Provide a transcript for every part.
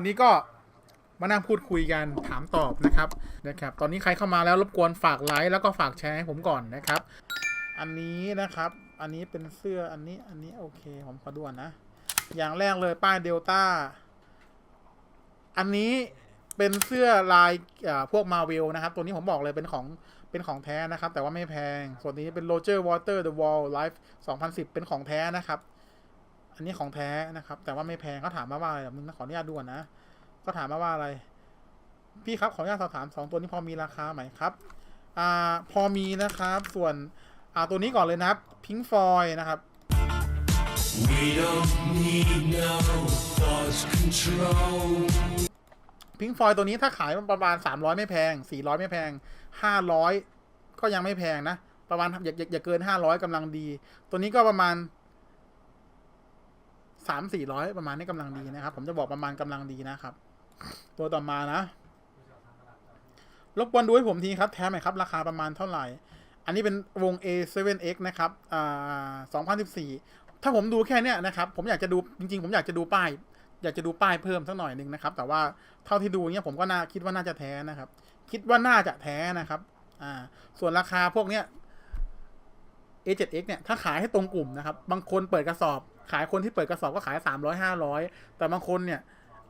วันนี้ก็มานั่งพูดคุยกันถามตอบนะครับนะครับ ตอนนี้ใครเข้ามาแล้วรบกวนฝากไลค์แล้วก็ฝากแชร์ให้ผมก่อนนะครับ อันนี้นะครับ อันนี้เป็นเสื้ออันนี้อันนี้โอเคผมขอดูก่อนนะ อย่างแรกเลยป้ายเดลต้าอันนี้เป็นเสื้อลายอ่าพวกมาเวลนะครับ ตัวนี้ผมบอกเลยเป็นของเป็นของแท้นะครับ แต่ว่าไม่แพง ส่วนนี้เป็น Roger Water The Wall Life 2010 เป็นของแท้นะครับ อันนี้ของแท้นะครับ แต่ว่าไม่แพงเขาถามมาว่าอะไรเดี๋ยวมึงขออนุญาตดูก่อนนะ ก็ถามมาว่าอะไร พี่ครับขออนุญาตสอบถามสองตัวนี้พอมีราคาไหมครับ อ่าพอมีนะครับ ส่วนอ่าตัวนี้ก่อนเลยนะครับพิงฟอยนะครับ We don't need no thought control. พิงฟอยตัวนี้ถ้าขายประมาณ 300 ไม่แพง 400 ไม่แพง 500 ก็ยังไม่แพงนะ ประมาณอย่าอย่าอย่าเกิน 500กำลังดี ตัวนี้ก็ประมาณ 3 400ประมาณนี้กำลังดีนะครับ ผมจะบอกประมาณกำลังดีนะครับ ตัวต่อมานะรบกวนดูให้ผมทีครับแท้ไหมครับ ราคาประมาณเท่าไหร่ อันนี้เป็นวง A7X นะครับอ่า2014 ถ้าผมดูแค่เนี้ยนะครับ ผมอยากจะดูจริง ๆ ผมอยากจะดูป้าย อยากจะดูป้ายเพิ่มสักหน่อยหนึ่งนะครับ แต่ว่าเท่าที่ดูเนี้ยผมก็น่าคิดว่าน่าจะแท้นะครับ คิดว่าน่าจะแท้นะครับอ่าส่วนราคาพวกเนี้ย A7X เนี่ย ถ้าขายให้ตรงกลุ่มนะครับ บางคนเปิดกระสอบ ขายคนที่เปิดกระสอบก็ขายสามร้อยห้าร้อยแต่บางคนเนี่ย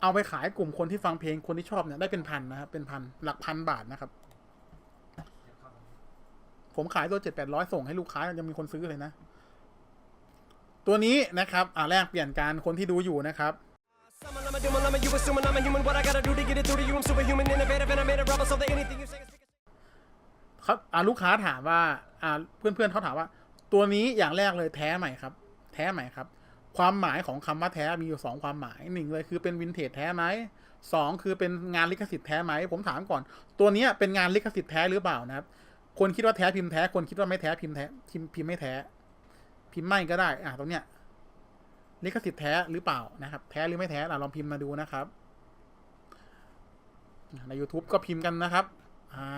เอาไปขายกลุ่มคนที่ฟังเพลงคนที่ชอบเนี่ยได้เป็นพันนะครับ เป็นพันหลักพันบาทนะครับ ผมขายตัวเจ็ดแปดร้อยส่งให้ลูกค้ายังมีคนซื้อเลยนะ ตัวนี้นะครับ อ่าแรกเปลี่ยนการคนที่ดูอยู่นะครับ Summon, I'm a doom, I'm a you assuming I'm a human. What I gotta do to get it through to you? I'm superhuman, innovative, and I made a rubber so that anything you say is. เขาอ่าลูกค้าถามว่า อ่าเพื่อนเพื่อนๆเขาถามว่า ตัวนี้อย่างแรกเลยแท้ไหม่ครับ แท้ไหม่ครับ ความหมายของคำว่าแท้มีอยู่สองความหมายหนึ่งเลยคือเป็นวินเทจแท้ไหมสองคือเป็นงานลิขสิทธิ์แท้ไหมผมถามก่อน ตัวนี้เป็นงานลิขสิทธิ์แท้หรือเปล่านะครับ คนคิดว่าแท้พิมพ์แท้คนคิดว่าไม่แท้พิมพ์แท้พิมพ์พิมพ์ไม่แท้ พิมพ์ไม่ก็ได้อ่าตรงเนี้ยลิขสิทธิ์แท้หรือเปล่านะครับ แท้หรือไม่แท้อะลองพิมพ์มาดูนะครับ ใน YouTube ก็พิมพ์กันนะครับอ่า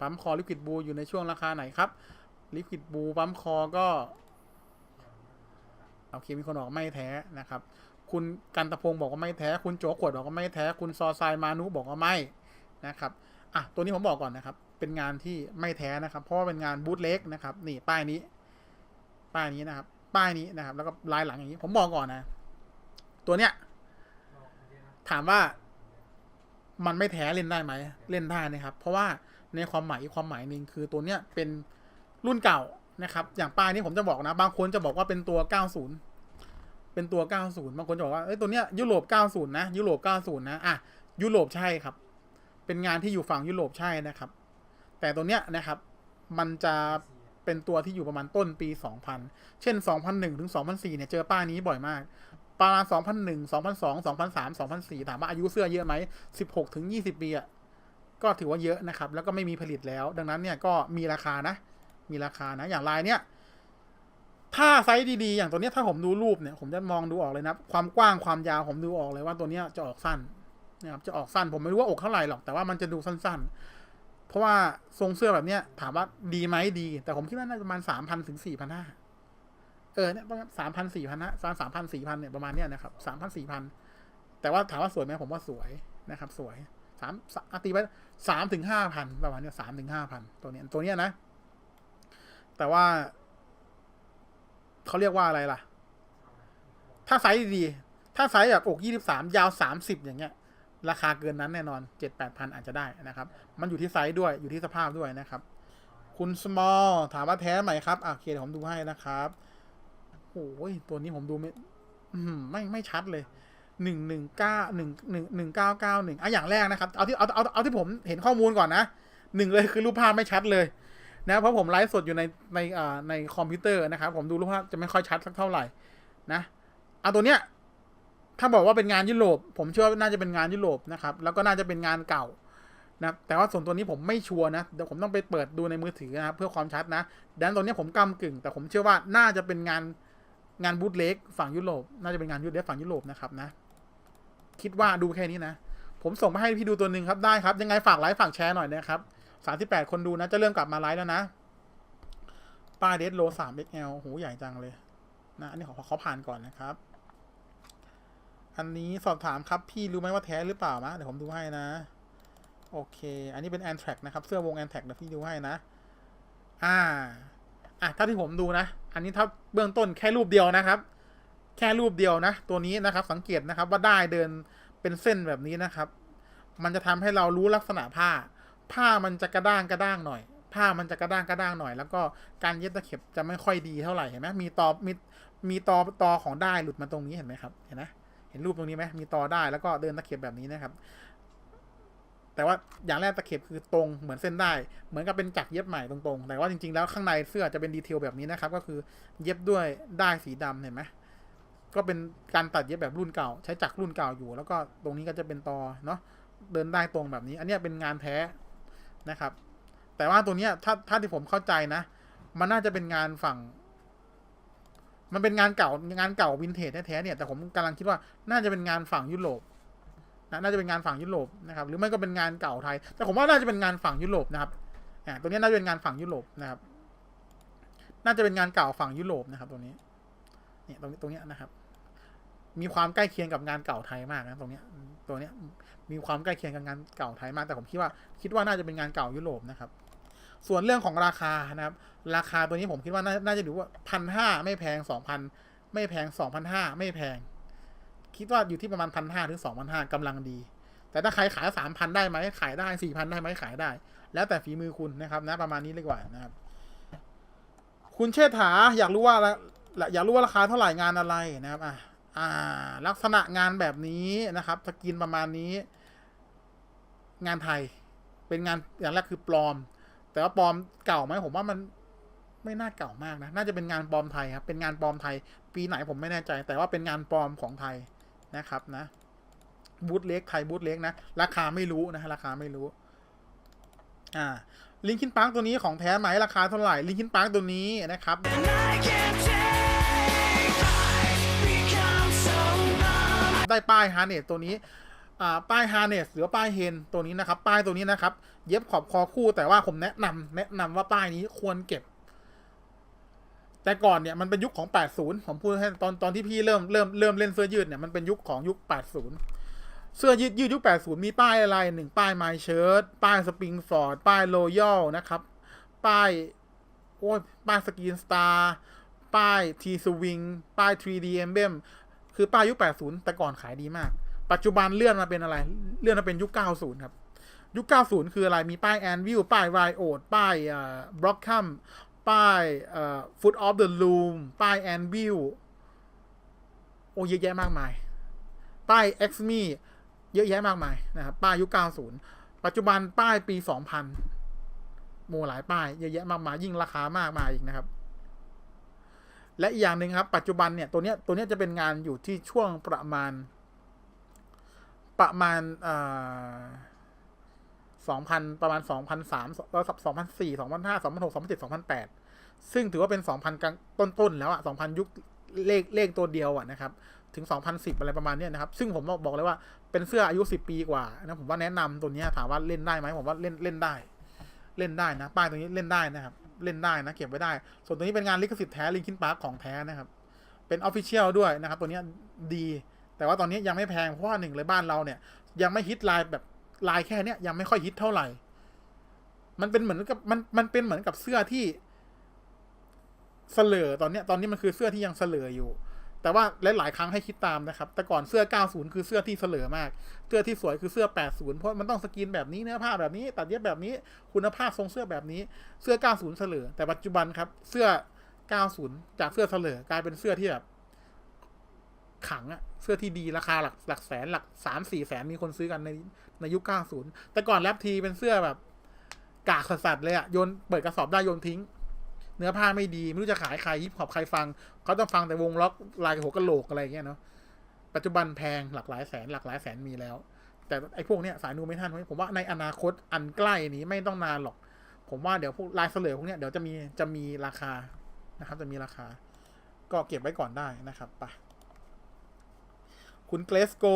ปั๊มคอลิควิดบูอยู่ในช่วงราคาไหนครับลิควิดบูปั๊มคอก็ โอเคมีคนบอกไม่แท้นะครับ คุณกันตะพงบอกว่าไม่แท้ คุณโจขวดบอกว่าไม่แท้ คุณซอไซมานุบอกว่าไม่นะครับอะตัวนี้ผมบอกก่อนนะครับ เป็นงานที่ไม่แท้นะครับ เพราะว่าเป็นงานบูทเล็กนะครับ นี่ป้ายนี้ ป้ายนี้นะครับ ป้ายนี้นะครับ แล้วก็ลายหลังอย่างนี้ ผมบอกก่อนนะ ตัวเนี้ย ถามว่ามันไม่แท้เล่นได้ไหม เล่นได้นะครับ เพราะว่าในความหมายความหมายหนึ่งคือตัวเนี้ยเป็นรุ่นเก่า นะครับ อย่างป้ายนี้ผมจะบอกนะ บางคนจะบอกว่าเป็นตัว 90 เป็นตัว 90 บางคนจะบอกว่าเอ้ยตัวเนี้ยยุโรป 90 นะ ยุโรป 90 นะอะยุโรปใช่ครับ เป็นงานที่อยู่ฝั่งยุโรปใช่นะครับ แต่ตัวเนี้ยนะครับ มันจะเป็นตัวที่อยู่ประมาณต้นปี 2000 เช่น 2001 ถึง 2004 เนี่ย เจอป้ายนี้บ่อยมาก ประมาณ 2001 2002 2003 2004 ถามว่าอายุเสื้อเยอะไหม 16 ถึง 20 ปีอะก็ถือว่าเยอะนะครับ แล้วก็ไม่มีผลิตแล้ว ดังนั้นเนี่ยก็มีราคานะ มีราคานะ อย่างลายเนี้ยถ้าไซส์ดีๆ อย่างตัวเนี้ยถ้าผมดูรูปเนี่ย ผมจะมองดูออกเลยนะ ความกว้างความยาวผมดูออกเลยว่าตัวเนี้ยจะออกสั้นนะครับจะออกสั้นผมไม่รู้ว่าอกเท่าไหร่หรอกแต่ว่ามันจะดูสั้น ๆ เพราะว่าทรงเสื้อแบบเนี้ยถามว่าดีไหมดี แต่ผมคิดว่าน่าจะประมาณ3,000ถึง4,500เออเนี่ยประมาณสามพันสี่พันนะสามสามพันสี่พันเนี่ยประมาณเนี้ยนะครับสามพันสี่พันแต่ว่าถามว่าสวยไหมผมว่าสวยนะครับ สวยสามอะตีไว้สามถึงห้าพันประมาณเนี้ยสามถึงห้าพันตัวเนี้ยตัวเนี้ยนะ แต่ว่า เขาเรียกว่าอะไรล่ะ ถ้าไซส์ดี ถ้าไซส์แบบอกยี่สิบสามยาวสามสิบอย่างเงี้ย ราคาเกินนั้นแน่นอนเจ็ดแปดพันอาจจะได้นะครับ มันอยู่ที่ไซส์ด้วยอยู่ที่สภาพด้วยนะครับ คุณ small ถามว่าแท้ไหมครับอะเคเดี๋ยวผมดูให้นะครับโอ้ยตัวนี้ผมดูไม่ไม่ไม่ชัดเลยหนึ่งหนึ่งเก้าหนึ่งหนึ่งหนึ่งเก้าเก้าหนึ่งอะอย่างแรกนะครับ เอาที่เอาเอาเอาที่ผมเห็นข้อมูลก่อนนะหนึ่งเลยคือรูปภาพไม่ชัดเลย นะเพราะผมไลฟ์สดอยู่ในในอ่าในคอมพิวเตอร์นะครับผมดูรูปภาพจะไม่ค่อยชัดสักเท่าไหร่นะเอาตัวเนี้ยถ้าบอกว่าเป็นงานยุโรป ผมเชื่อว่าน่าจะเป็นงานยุโรปนะครับ แล้วก็น่าจะเป็นงานเก่านะแต่ว่าส่วนตัวนี้ผมไม่ชัวร์นะเดี๋ยวผมต้องไปเปิดดูในมือถือนะครับเพื่อความชัดนะดันตัวเนี้ยผมกำกึ่ง แต่ผมเชื่อว่าน่าจะเป็นงานงานบูธเล็กฝั่งยุโรป น่าจะเป็นงานยูเล็กฝั่งยุโรปนะครับนะ คิดว่าดูแค่นี้นะ ผมส่งมาให้พี่ดูตัวหนึ่งครับได้ครับ ยังไงฝากไลค์ฝากแชร์หน่อยนะครับ สามสิบแปดคนดูนะ จะเริ่มกลับมาไลฟ์แล้วนะ ป้าเดสโลสาม XL โหใหญ่จังเลย นะอันนี้ขอขอผ่านก่อนนะครับ อันนี้สอบถามครับ พี่รู้ไหมว่าแท้หรือเปล่ามะเดี๋ยวผมดูให้นะ โอเค อันนี้เป็นแอน r ท c นะครับ เสื้อวงแอนแท c นะพี่ดูให้นะ อ่า อะถ้าที่ผมดูนะ อันนี้ถ้าเบื้องต้นแค่รูปเดียวนะครับ แค่รูปเดียวนะ ตัวนี้นะครับ สังเกตนะครับว่าได้เดินเป็นเส้นแบบนี้นะครับ มันจะทำให้เรารู้ลักษณะผ้า ผ้ามันจะกระด้างกระด้างหน่อย ผ้ามันจะกระด้างกระด้างหน่อย แล้วก็การเย็บตะเข็บจะไม่ค่อยดีเท่าไหร่เห็นไหมมีตอมีมีตอตอของได้หลุดมาตรงนี้เห็นไหมครับเห็นไหมเห็นรูปตรงนี้ไหมมีตอได้แล้วก็เดินตะเข็บแบบนี้นะครับ แต่ว่าอย่างแรกตะเข็บคือตรงเหมือนเส้นได้ เหมือนกับเป็นจักรเย็บใหม่ตรงๆแต่ว่าจริงๆแล้วข้างในเสื้อจะเป็นดีเทลแบบนี้นะครับ ก็คือเย็บด้วยได้สีดำเห็นไหมก็เป็นการตัดเย็บแบบรุ่นเก่า ใช้จักรรุ่นเก่าอยู่ แล้วก็ตรงนี้ก็จะเป็นตอเนาะเดินได้ตรงแบบนี้ อันนี้เป็นงานแท้ นะครับ แต่ว่าตัวเนี้ยถ้าถ้าที่ผมเข้าใจนะ มันน่าจะเป็นงานฝั่ง มันเป็นงานเก่างานเก่าวินเทจแท้ๆเนี่ยแต่ผมกำลังคิดว่าน่าจะเป็นงานฝั่งยุโรปนะน่าจะเป็นงานฝั่งยุโรปนะครับหรือไม่ก็เป็นงานเก่าไทย แต่ผมว่าน่าจะเป็นงานฝั่งยุโรปนะครับอ่าตัวเนี้ยน่าจะเป็นงานฝั่งยุโรปนะครับ น่าจะเป็นงานเก่าฝั่งยุโรปนะครับ ตัวนี้ เนี่ยตรงนี้ตรงเนี้ยนะครับ มีความใกล้เคียงกับงานเก่าไทยมากนะตรงเนี้ย ตัวเนี้ย มีความใกล้เคียงกับงานเก่าไทยมาก แต่ผมคิดว่าคิดว่าน่าจะเป็นงานเก่ายุโรปนะครับ ส่วนเรื่องของราคานะครับ ราคาตัวนี้ผมคิดว่าน่านาจะดูว่าพันห้าไม่แพงสองพันไม่แพงสองพันห้าไม่แพง คิดว่าอยู่ที่ประมาณพันห้าถึงสองพันห้ากำลังดี แต่ถ้าใครขายสามพันได้ไหมขายได้สี่พันได้ไหมขายได้ แล้วแต่ฝีมือคุณนะครับนะประมาณนี้เลยกว่านะครับ คุณเชษฐาอยากรู้ว่าละอยากรู้ว่าราคาเท่าไหร่งานอะไรนะครับอ่า อ่าลักษณะงานแบบนี้นะครับสกินประมาณนี้ งานไทย เป็นงานอย่างแรกคือปลอม แต่ว่าปลอมเก่าไหมผมว่ามันไม่น่าเก่ามากนะ น่าจะเป็นงานปลอมไทยครับเป็นงานปลอมไทย ปีไหนผมไม่แน่ใจ แต่ว่าเป็นงานปลอมของไทยนะครับนะบูธเล็กไทยบูธเล็กนะ ราคาไม่รู้นะราคาไม่รู้ อ่าลิงคินปาร์กตัวนี้ของแท้ไหมราคาเท่าไหร่ลิงคินปาร์กตัวนี้นะครับ ได้ป้ายฮาร์เนสตัวนี้ป้ายฮาร์เนสหรือป้ายเฮนตัวนี้นะครับ ป้ายตัวนี้นะครับ เย็บขอบคอคู่แต่ว่าผมแนะนำแนะนำว่าป้ายนี้ควรเก็บ แต่ก่อนเนี่ยมันเป็นยุคของ 80 ผมพูดให้ตอนตอนที่พี่เริ่มเริ่มเริ่มเล่นเสื้อยืดเนี่ยมันเป็นยุคของยุค 80 เสื้อยืดยืดยุค 80 มีป้ายอะไรหนึ่งป้ายไมเชิร์ตป้ายสปริงฟอร์ดป้ายโรยัลนะครับ ป้ายโอ้ยป้ายสกรีนสตาร์ป้ายทีสวิงป้าย 3D Emblem คือป้ายยุค 80 แต่ก่อนขายดีมาก ปัจจุบันเลื่อนมาเป็นอะไร เลื่อนมาเป็นยุค 90 ครับ ยุค 90 คืออะไร มีป้ายแอนวิวป้ายไรโอดป้ายบล็อกคัมป้ายฟุตออฟเดอะลูมป้ายแอนวิวโอ้เยอะแยะมากมาย ป้าย X m e เยอะแยะมากมายนะครับป้ายยุค 90 ปัจจุบันป้ายปี 2000 โมหลายป้ายเยอะแยะมากมายยิ่งราคามากมายอีกนะครับ และอีกอย่างหนึ่งครับ ปัจจุบันเนี่ยตัวเนี้ยตัวเนี้ยจะเป็นงานอยู่ที่ช่วงประมาณ ประมาณสองพันประมาณสองพันสามสองพันสี่สองพันห้าสองพันหกสองพันเจ็ดสองพันแปดซึ่งถือว่าเป็นสองพันกลางต้นๆแล้วอะสองพันยุคเลขเลขตัวเดียวอะนะครับ ถึง 2010 อะไรประมาณเนี้ยนะครับ ซึ่งผมบอกเลยว่าเป็นเสื้ออายุ 10 ปีกว่านะผมว่าแนะนำตัวเนี้ยถามว่าเล่นได้ไหมผมว่าเล่นเล่นได้ เล่นได้นะ ป้ายตัวนี้เล่นได้นะครับ เล่นได้นะเก็บไว้ได้ ส่วนตัวนี้เป็นงานลิขสิทธิ์แท้ลิงคินพาร์คของแท้นะครับ เป็นออฟฟิเชียลด้วยนะครับ ตัวนี้ดี แต่ว่าตอนนี้ยังไม่แพงเพราะว่าหนึ่งเลยบ้านเราเนี่ย ยังไม่ฮิตลายแบบลายแค่เนี้ยยังไม่ค่อยฮิตเท่าไหร่ มันเป็นเหมือนกับมันมันเป็นเหมือนกับเสื้อที่เสลอตอนเนี้ยตอนนี้มันคือเสื้อที่ยังเสลออยู่ แต่ว่าหลายๆครั้งให้คิดตามนะครับ แต่ก่อนเสื้อ 90 คือเสื้อที่เสลอมาก เสื้อที่สวยคือเสื้อ 80 เพราะมันต้องสกรีนแบบนี้เนื้อผ้าแบบนี้ ตัดเย็บแบบนี้ คุณภาพทรงเสื้อแบบนี้ เสื้อ 90 เสลอ แต่ปัจจุบันครับ เสื้อ 90 จากเสื้อเสลอกลายเป็นเสื้อที่แบบขังอะเสื้อที่ดีราคาหลักหลักแสนหลักสามสี่แสนมีคนซื้อกันในในยุค 90 แต่ก่อนแรปทีเป็นเสื้อแบบกากสัสๆเลยอะโยนเปิดกระสอบได้โยนทิ้ง เนื้อผ้าไม่ดีไม่รู้จะขายใครฮิปฮอปใครฟังเขาต้องฟังแต่วงล็อกลายหัวกะโหลกอะไรอย่างเงี้ยเนาะปัจจุบันแพงหลักหลายแสนหลักหลายแสนมีแล้ว แต่ไอ้พวกเนี้ยสายนูไม่ทันผมว่าในอนาคตอันใกล้นี้ไม่ต้องนานหรอก ผมว่าเดี๋ยวพวกลายเสลอพวกเนี้ยเดี๋ยวจะมีจะมีราคานะครับ จะมีราคา ก็เก็บไว้ก่อนได้นะครับไปคุณเกรสโก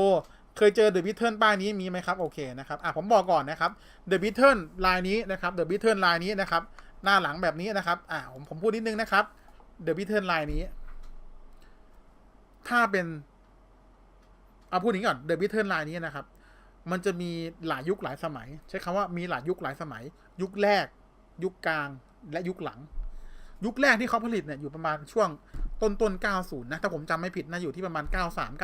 เคยเจอเดอะบิทเทิลป้ายนี้มีไหมครับ โอเคนะครับ อะผมบอกก่อนนะครับเดอะบิทเทิลลายนี้นะครับเดอะบิทเทิลลายนี้นะครับ หน้าหลังแบบนี้นะครับ อ่าผมผมพูดนิดนึงนะครับ เดอะบิเทิลไลน์นี้ ถ้าเป็น เอาพูดอย่างนี้ก่อน เดอะบิเทิลไลน์นี้นะครับ มันจะมีหลายยุคหลายสมัย ใช้คำว่ามีหลายยุคหลายสมัย ยุคแรก ยุคกลาง และยุคหลัง ยุคแรกที่เขาผลิตเนี่ยอยู่ประมาณช่วงต้นต้น90 นะ ถ้าผมจำไม่ผิดนะอยู่ที่ประมาณ 93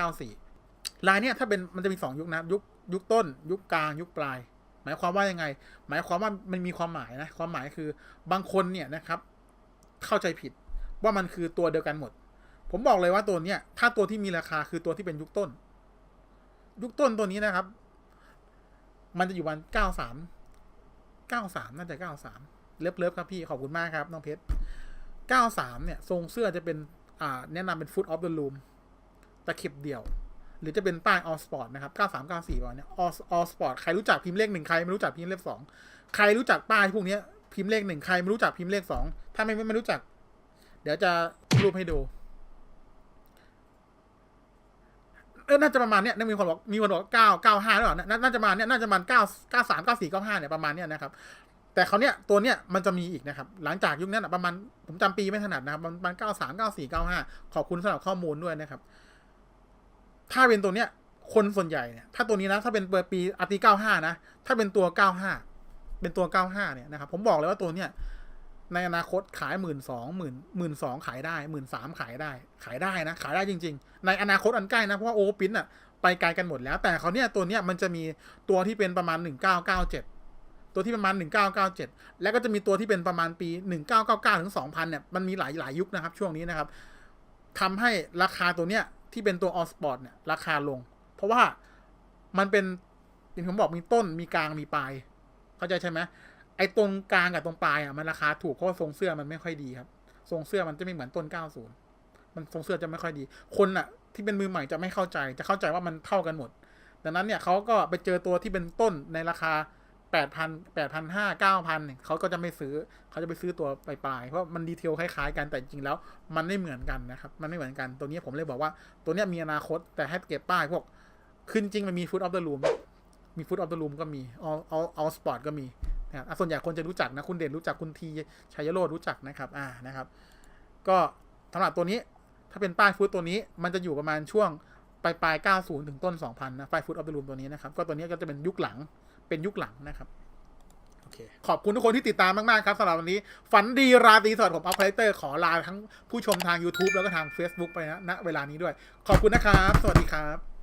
94ลายเนี่ยถ้าเป็นมันจะมี 2 ยุคนะ ยุคยุคต้น ยุคกลาง ยุคปลาย หมายความว่ายังไง หมายความว่ามันมีความหมายนะ ความหมายคือบางคนเนี่ยนะครับ เข้าใจผิดว่ามันคือตัวเดียวกันหมด ผมบอกเลยว่าตัวเนี้ยถ้าตัวที่มีราคาคือตัวที่เป็นยุคต้น ยุคต้นตัวนี้นะครับ มันจะอยู่วันเก้าสามเก้าสามน่าจะเก้าสามเลิฟเลิฟครับพี่ขอบคุณมากครับน้องเพชรเก้าสามเนี่ยทรงเสื้อจะเป็นอ่าแนะนำเป็นฟุตออฟเดอะลูมตะเข็บเดี่ยว หรือจะเป็นป้ายออสปอร์ตนะครับเก้าสามเก้าสี่ประมาณเนี้ออสปอร์ตใครรู้จักพิมพ์เลขหนึ่งใครไม่รู้จักพิมพ์เลขสองใครรู้จักป้ายพวกนี้พิมพ์เลขหนึ่งใครไม่รู้จักพิมพ์เลขสองถ้าไม่ไม่รู้จัก เดี๋ยวจะรูปให้ดูเออน่าจะประมาณเนี้ยน่ามีคนบอกมีคนบอกเก้าเก้าห้าหรือเปล่าน่าน่าจะมาเนี้ยน่าจะมาเก้าเก้าสามเก้าสี่เก้าห้าเนี่ยประมาณเนี้ยนะครับ แต่เขาเนี้ยตัวเนี้ยมันจะมีอีกนะครับ หลังจากยุคนั้นะประมาณผมจำปีไม่ถนัดนะครับประมาณเก้าสามเก้าสี่เก้าห้าขอบคุณสำหรับข้อมูลด้วยนะครับ ถ้าเป็นตัวเนี้ย คนส่วนใหญ่เนี่ย ถ้าตัวนี้นะ ถ้าเป็นเปิดปีอาตีเก้าห้านะ ถ้าเป็นตัวเก้าห้า เป็นตัวเก้าห้าเนี่ยนะครับ ผมบอกเลยว่าตัวเนี้ย ในอนาคตขายหมื่นสองหมื่นหมื่นสองขายได้หมื่นสามขายได้ ขายได้นะ ขายได้จริง ๆ ในอนาคตอันใกล้นะ เพราะว่าโอปินอะไปไกลกันหมดแล้ว แต่เขาเนี่ยตัวเนี้ยมันจะมีตัวที่เป็นประมาณหนึ่งเก้าเก้าเจ็ดตัวที่ประมาณหนึ่งเก้าเก้าเจ็ดแล้วก็จะมีตัวที่เป็นประมาณปีหนึ่งเก้าเก้าเก้าถึงสองพันเนี่ย มันมีหลายหลายยุคนะครับ ช่วงนี้นะครับ ทำให้ราคาตัวเนี้ย ที่เป็นตัวออสปอร์ตเนี่ย ราคาลง เพราะว่ามันเป็นอย่างที่ผมบอกมีต้นมีกลางมีปลาย เข้าใจใช่ไหมไอ้ตรงกลางกับตรงปลายอะมันราคาถูกเพราะทรงเสื้อมันไม่ค่อยดีครับ ทรงเสื้อมันจะไม่เหมือนต้น 90 มันทรงเสื้อจะไม่ค่อยดี คนอะ ที่เป็นมือใหม่จะไม่เข้าใจ จะเข้าใจว่ามันเท่ากันหมด ดังนั้นเนี่ยเขาก็ไปเจอตัวที่เป็นต้นในราคา 8,000 8,500 9,000เนี่ยเขาก็จะไม่ซื้อเขาจะไปซื้อตัวปลายๆเพราะมันดีเทลคล้ายๆกันแต่จริงแล้ว มันไม่เหมือนกันนะครับ มันไม่เหมือนกันตัวนี้ผมเลยบอกว่าตัวนี้มีอนาคตแต่ให้เก็บป้ายพวกขึ้นจริงมันมีฟุตออฟเดอะลูมมีฟุตออฟเดอะลูมก็มีเอาเอาเอาสปอร์ตก็มีนะครับอะส่วนใหญ่คนจะรู้จักนะคุณเด่นรู้จักคุณทีชัยโรดรู้จักนะครับอ่านะครับ ก็สำหรับตัวนี้ถ้าเป็นป้ายฟุตตัวนี้มันจะอยู่ประมาณช่วงปลายปลาย90 ถึงต้น 2000 นะป้ายฟุตออฟเดอะรูมตัวนี้นะครับก็ตัวนี้ก็จะเป็นยุคหลัง เป็นยุคหลังนะครับขอบคุณทุกคนที่ติดตามมาก ๆ ครับสำหรับวันนี้ ฝันดีราตรีสวัสดิ์ผมอัพคาแรคเตอร์ขอลาทั้งผู้ชมทาง YouTube แล้วก็ทาง Facebook ไปนะณเวลานี้ด้วย ขอบคุณนะครับ สวัสดีครับ